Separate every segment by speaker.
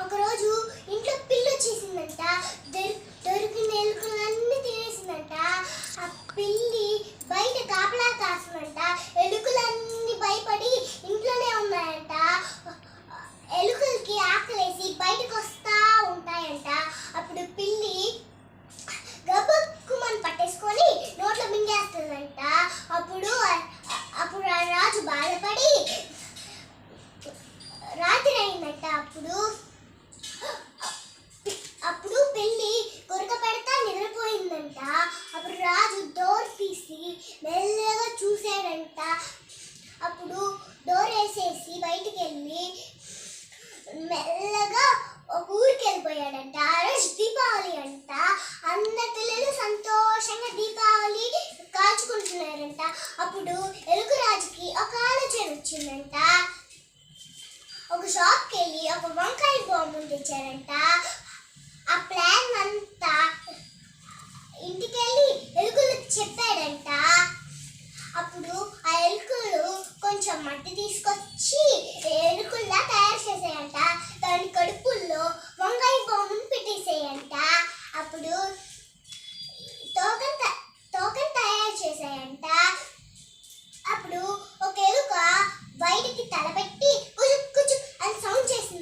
Speaker 1: ఒకరోజు ఇంట్లో పిల్లి వచ్చేసిందంట. దొరి- దొరికిన ఎలుకలన్నీ తినేసిందంట. ఆ పిల్లి బయట కాపలా కాసిందంట ఎలుకలన్నీ భయపడి ఇంట్లోనే ఉన్నాయంట. ఎలుకలకి ఆకలేసి బయటకు వస్తా ఉంటాయంట. అప్పుడు పిల్లి గబక్కుమని పట్టేసుకొని నోట్లో మింగేస్తుందంట అప్పుడు అప్పుడు ఆ రాజు బాధపడి రాత్రి అయిందంట. అప్పుడు మెల్లగా చూశాడంట అప్పుడు డోర్ వేసేసి బయటికి వెళ్ళి మెల్లగా ఒక ఊరికి వెళ్ళిపోయాడంట. ఆ రోజు దీపావళి అంట. అందరి పిల్లలు సంతోషంగా దీపావళి కాల్చుకుంటున్నారంట అప్పుడు ఎలుగురాజుకి ఒక ఆలోచన వచ్చిందంట. ఒక షాప్కి వెళ్ళి ఒక వంకాయ బాంబు తెచ్చారంట.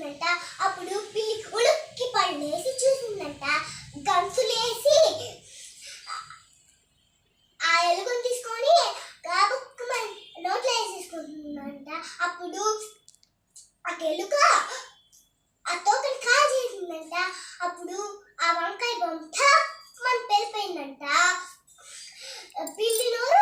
Speaker 1: చూసిందంట. అప్పుడు పిల్లి ఉలుక్కి పళ్ళేసి చూసిందంట. గంతులేసి ఆ ఎలుకను తీసుకొని గాబుక్కుమని నోట్లో వేసేసుకుంటుందంట. అప్పుడు ఆ ఎలుక ఆ తోకని కాల్ చేసిందంట. అప్పుడు ఆ వంకాయ బొమ్మ మన పెళ్ళిపోయిందంట. పెరిపోయిందంట